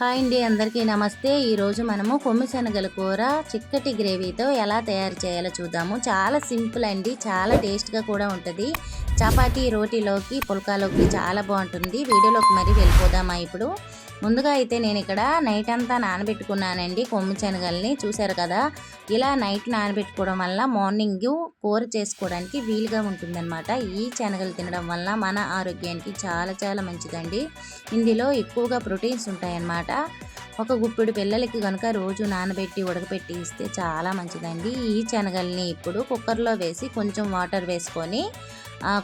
Hi అండి అందరికీ నమస్తే. ఈరోజు మనము కొమ్మి శనగల కూర చిక్కటి గ్రేవీతో ఎలా తయారు చేయాలో చూద్దాము. చాలా సింపుల్ అండి చాలా టేస్ట్గా కూడా ఉంటుంది. చపాతీ రోటీలోకి పుల్కాలోకి చాలా బాగుంటుంది. వీడియోలోకి మరి వెళ్ళిపోదామా ఇప్పుడు? ముందుగా అయితే నేను ఇక్కడ నైట్ అంతా నానబెట్టుకున్నానండి కొమ్మి శనగల్ని. చూశారు కదా? ఇలా నైట్ నానబెట్టుకోవడం వల్ల మార్నింగ్ కూర చేసుకోవడానికి వీలుగా ఉంటుందన్నమాట. ఈ శనగలు తినడం వల్ల మన ఆరోగ్యానికి చాలా చాలా మంచిదండి. ఇందులో ఎక్కువగా ప్రోటీన్స్ ఉంటాయన్నమాట. ఒక గుప్పిడి పిల్లలకి కనుక రోజు నానబెట్టి ఉడకపెట్టి ఇస్తే చాలా మంచిదండి. ఈ శనగల్ని ఇప్పుడు కుక్కర్లో వేసి కొంచెం వాటర్ వేసుకొని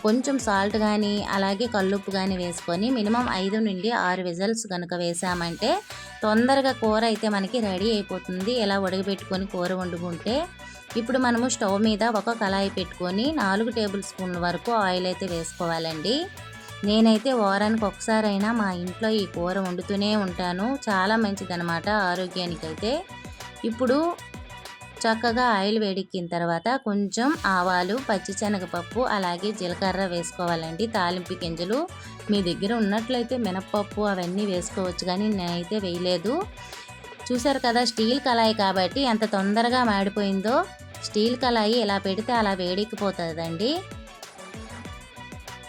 కొంచెం సాల్ట్ కానీ అలాగే కల్లుప్పు కానీ వేసుకొని మినిమం ఐదు నుండి ఆరు విజల్స్ కనుక వేసామంటే తొందరగా కూర అయితే మనకి రెడీ అయిపోతుంది. ఇలా ఉడకబెట్టుకొని కూర వండుకుంటే ఇప్పుడు మనము స్టవ్ మీద ఒక కళాయి పెట్టుకొని నాలుగు టేబుల్ స్పూన్ల వరకు ఆయిల్ అయితే వేసుకోవాలండి. నేనైతే వారానికి ఒకసారైనా మా ఇంట్లో ఈ కూర వండుతూనే ఉంటాను. చాలా మంచిదన్నమాట ఆరోగ్యానికైతే. ఇప్పుడు చక్కగా ఆయిల్ వేడెక్కిన తర్వాత కొంచెం ఆవాలు పచ్చిశనగపప్పు అలాగే జీలకర్ర వేసుకోవాలండి. తాలింపు గింజలు మీ దగ్గర ఉన్నట్లయితే మినప్పప్పు అవన్నీ వేసుకోవచ్చు కానీ నేనైతే వేయలేదు. చూసారు కదా స్టీల్ కళాయి కాబట్టి ఎంత తొందరగా మాడిపోయిందో. స్టీల్ కళాయి ఇలా పెడితే అలా వేడెక్కిపోతుందండి.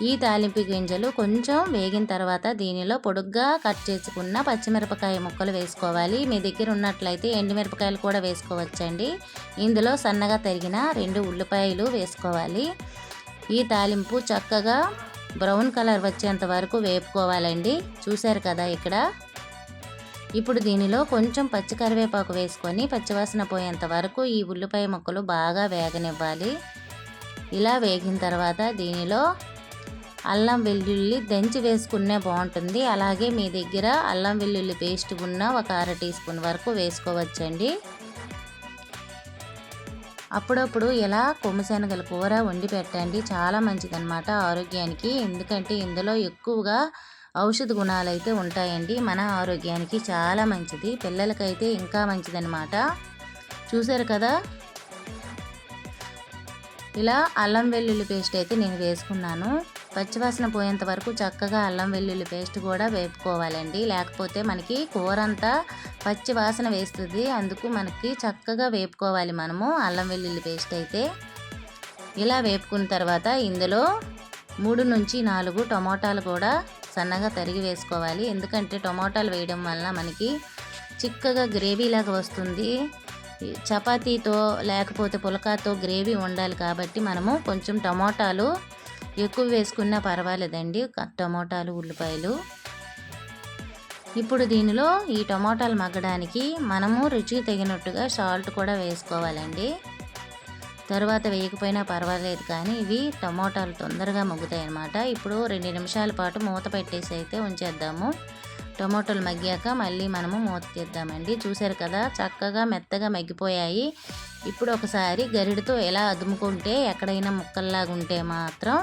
ఈ తాలింపు గింజలు కొంచెం వేగిన తర్వాత దీనిలో పొడుగ్గా కట్ చేసుకున్న పచ్చిమిరపకాయ ముక్కలు వేసుకోవాలి. మీ దగ్గర ఉన్నట్లయితే ఎండుమిరపకాయలు కూడా వేసుకోవచ్చండి. ఇందులో సన్నగా తరిగిన రెండు ఉల్లిపాయలు వేసుకోవాలి. ఈ తాలింపు చక్కగా బ్రౌన్ కలర్ వచ్చేంత వరకు వేపుకోవాలండి. చూశారు కదా ఇక్కడ? ఇప్పుడు దీనిలో కొంచెం పచ్చి కరివేపాకు వేసుకొని పచ్చివాసన పోయేంత వరకు ఈ ఉల్లిపాయ ముక్కలు బాగా వేగనివ్వాలి. ఇలా వేగిన తర్వాత దీనిలో అల్లం వెల్లుల్లి దంచి వేసుకునే బాగుంటుంది. అలాగే మీ దగ్గర అల్లం వెల్లుల్లి పేస్ట్ ఉన్న ఒక అర టీ స్పూన్ వరకు వేసుకోవచ్చండి. అప్పుడప్పుడు ఇలా కొమ్మిశనగల కూర వండి పెట్టండి. చాలా మంచిదన్నమాట ఆరోగ్యానికి. ఎందుకంటే ఇందులో ఎక్కువగా ఔషధ గుణాలు అయితే ఉంటాయండి. మన ఆరోగ్యానికి చాలా మంచిది. పిల్లలకైతే ఇంకా మంచిదన్నమాట. చూసారు కదా? ఇలా అల్లం వెల్లుల్లి పేస్ట్ అయితే నేను వేసుకున్నాను. పచ్చివాసన పోయేంత వరకు చక్కగా అల్లం వెల్లుల్లి పేస్ట్ కూడా వేపుకోవాలండి. లేకపోతే మనకి కూర అంతా పచ్చివాసన వేస్తుంది. అందుకు మనకి చక్కగా వేపుకోవాలి మనము అల్లం వెల్లుల్లి పేస్ట్ అయితే. ఇలా వేపుకున్న తర్వాత ఇందులో మూడు నుంచి నాలుగు టమోటాలు కూడా సన్నగా తరిగి వేసుకోవాలి. ఎందుకంటే టమోటాలు వేయడం వల్ల మనకి చిక్కగా గ్రేవీ లాగా వస్తుంది. చపాతీతో లేకపోతే పులకాతో గ్రేవీ ఉండాలి కాబట్టి మనము కొంచెం టమోటాలు ఎక్కువ వేసుకున్నా పర్వాలేదండి. టమోటాలు ఉల్లిపాయలు. ఇప్పుడు దీనిలో ఈ టమోటాలు మగ్గడానికి మనము రుచికి తగినట్టుగా సాల్ట్ కూడా వేసుకోవాలండి. తర్వాత వేయకపోయినా పర్వాలేదు కానీ ఇవి టమోటాలు తొందరగా మగ్గుతాయి అన్నమాట ఇప్పుడు రెండు నిమిషాల పాటు మూత పెట్టేసి అయితే ఉంచేద్దాము. టమోటాలు మగ్గాక మళ్ళీ మనము మూత తీద్దామండి. చూసారు కదా చక్కగా మెత్తగా మగ్గిపోయాయి. ఇప్పుడు ఒకసారి గరిడితో ఎలా అదుముకుంటే ఎక్కడైనా ముక్కల్లాగా ఉంటే మాత్రం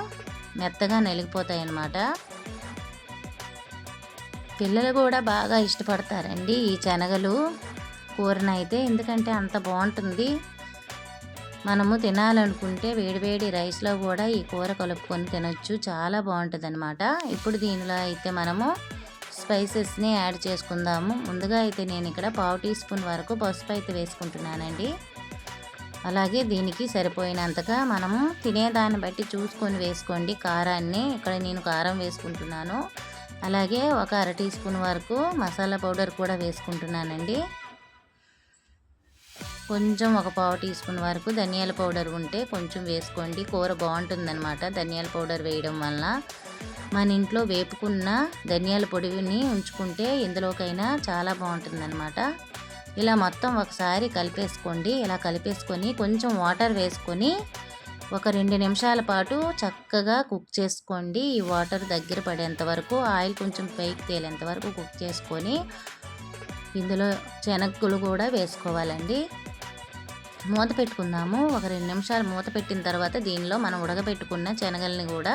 మెత్తగా నలిగిపోతాయి అన్నమాట పిల్లలు కూడా బాగా ఇష్టపడతారండి ఈ శనగలు. కూరనైతే ఎందుకంటే అంత బాగుంటుంది మనము తినాలనుకుంటే వేడివేడి రైస్లో కూడా ఈ కూర కలుపుకొని తినొచ్చు. చాలా బాగుంటుంది అనమాట ఇప్పుడు దీనిలో అయితే మనము స్పైసెస్ని యాడ్ చేసుకుందాము. ముందుగా అయితే నేను ఇక్కడ పావు టీ స్పూన్ వరకు పసుపు అయితే వేసుకుంటున్నానండి. అలాగే దీనికి సరిపోయినంతగా మనము తినేదాన్ని బట్టి చూసుకొని వేసుకోండి. కారాన్ని ఇక్కడ నేను కారం వేసుకుంటున్నాను. అలాగే ఒక అర టీ స్పూన్ వరకు మసాలా పౌడర్ కూడా వేసుకుంటున్నానండి. కొంచెం ఒక పావు టీ స్పూన్ వరకు ధనియాల పౌడర్ ఉంటే కొంచెం వేసుకోండి. కూర బాగుంటుందన్నమాట ధనియాల పౌడర్ వేయడం వల్ల మన ఇంట్లో వేపుకున్న ధనియాల పొడిని ఉంచుకుంటే ఎందులోకైనా చాలా బాగుంటుందన్నమాట. ఇలా మొత్తం ఒకసారి కలిపేసుకోండి. ఇలా కలిపేసుకొని కొంచెం వాటర్ వేసుకొని ఒక రెండు నిమిషాల పాటు చక్కగా కుక్ చేసుకోండి. ఈ వాటర్ దగ్గర పడేంత వరకు ఆయిల్ కొంచెం పైకి తేలేంత వరకు కుక్ చేసుకొని ఇందులో శనగలు కూడా వేసుకోవాలండి. మూత పెట్టుకుందాము. ఒక రెండు నిమిషాలు మూత పెట్టిన తర్వాత దీనిలో మనం ఉడకబెట్టుకున్న శనగల్ని కూడా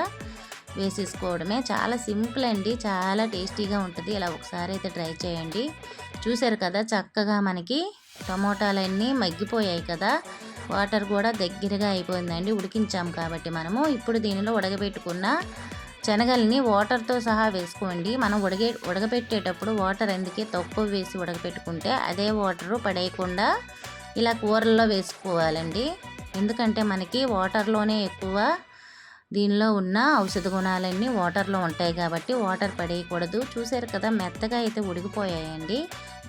వేసేసుకోవడమే. చాలా సింపుల్ అండి. చాలా టేస్టీగా ఉంటుంది. ఇలా ఒకసారి అయితే ట్రై చేయండి. చూసారు కదా చక్కగా మనకి టమోటాలన్నీ మగ్గిపోయాయి కదా. వాటర్ కూడా దగ్గరగా అయిపోయిందండి. ఉడికించాం కాబట్టి మనము. ఇప్పుడు దీనిలో ఉడకబెట్టుకున్న శనగల్ని వాటర్తో సహా వేసుకోండి. మనం ఉడగే ఉడకబెట్టేటప్పుడు వాటర్ ఎందుకే తక్కువ వేసి ఉడకబెట్టుకుంటే అదే వాటరు పడేయకుండా ఇలా కూరల్లో వేసుకోవాలండి. ఎందుకంటే మనకి వాటర్లోనే ఎక్కువ దీనిలో ఉన్న ఔషధ గుణాలన్నీ వాటర్లో ఉంటాయి కాబట్టి వాటర్ పడేయకూడదు. చూసారు కదా మెత్తగా అయితే ఉడికిపోయాయండి.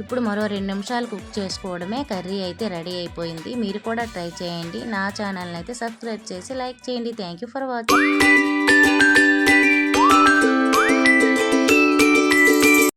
ఇప్పుడు మరో రెండు నిమిషాలు కుక్ చేసుకోవడమే కర్రీ అయితే రెడీ అయిపోయింది. మీరు కూడా ట్రై చేయండి. నా ఛానల్ని అయితే సబ్స్క్రైబ్ చేసి లైక్ చేయండి. Thank you for watching.